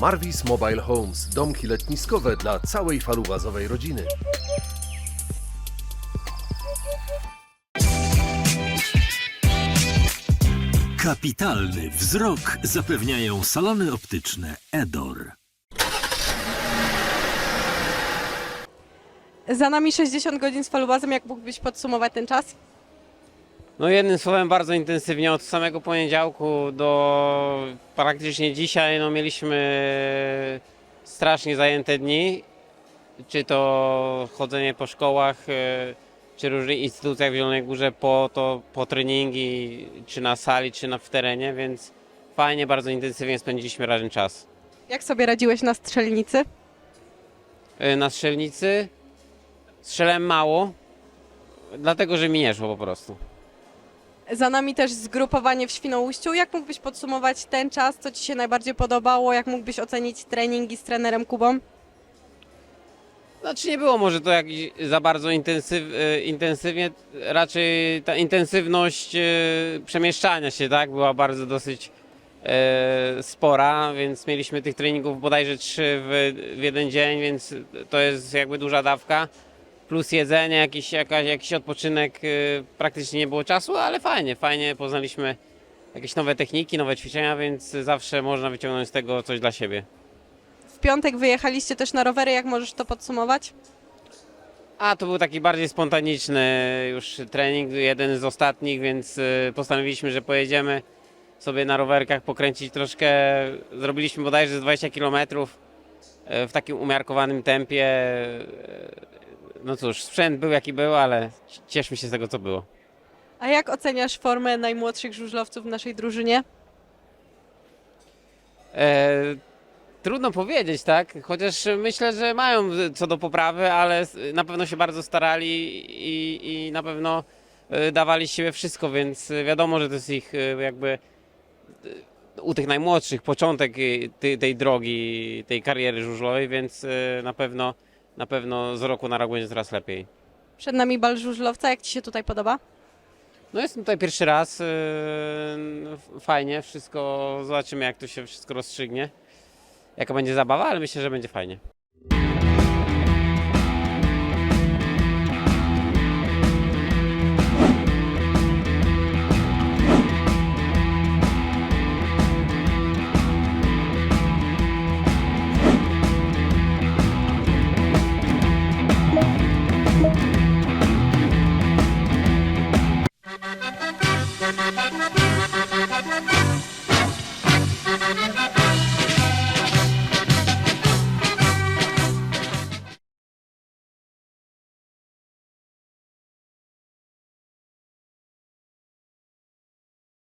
Marvis Mobile Homes, domki letniskowe dla całej falubazowej rodziny. Kapitalny wzrok zapewniają salony optyczne Edor. Za nami 60 godzin z falubazem, jak mógłbyś podsumować ten czas? No jednym słowem bardzo intensywnie od samego poniedziałku do praktycznie dzisiaj no mieliśmy strasznie zajęte dni. Czy to chodzenie po szkołach, e, czy różnych instytucjach w Zielonej Górze po, to, po treningi, czy na sali, czy na, w terenie, więc fajnie, bardzo intensywnie spędziliśmy razem czas. Jak sobie radziłeś na strzelnicy? E, Na strzelnicy strzelałem mało, dlatego że mi nie szło po prostu. Za nami też zgrupowanie w Świnoujściu. Jak mógłbyś podsumować ten czas? Co Ci się najbardziej podobało? Jak mógłbyś ocenić treningi z trenerem Kubą? Znaczy nie było może to jakiś za bardzo intensyw, e, intensywnie, raczej ta intensywność e, przemieszczania się, tak, była bardzo dosyć e, spora, więc mieliśmy tych treningów bodajże trzy w, w jeden dzień, więc to jest jakby duża dawka. Plus jedzenie, jakiś, jakaś, jakiś odpoczynek, e, praktycznie nie było czasu, ale fajnie, fajnie poznaliśmy jakieś nowe techniki, nowe ćwiczenia, więc zawsze można wyciągnąć z tego coś dla siebie. W piątek wyjechaliście też na rowery. Jak możesz to podsumować? A to był taki bardziej spontaniczny już trening, jeden z ostatnich, więc y, postanowiliśmy, że pojedziemy sobie na rowerkach pokręcić troszkę. Zrobiliśmy bodajże z 20 km w takim umiarkowanym tempie. Y, No cóż, sprzęt był jaki był, ale cieszmy się z tego, co było. A jak oceniasz formę najmłodszych żużlowców w naszej drużynie? E, trudno powiedzieć, tak? Chociaż myślę, że mają co do poprawy, ale na pewno się bardzo starali i, i na pewno e, dawali z siebie wszystko, więc wiadomo, że to jest ich e, jakby e, u tych najmłodszych początek tej, tej drogi, tej kariery żużlowej, więc na pewno, na pewno z roku na rok będzie coraz lepiej. Przed nami bal żużlowca. Jak Ci się tutaj podoba? No jestem tutaj pierwszy raz, e, no, fajnie, wszystko, zobaczymy jak to się wszystko rozstrzygnie, jaka będzie zabawa, ale myślę, że będzie fajnie.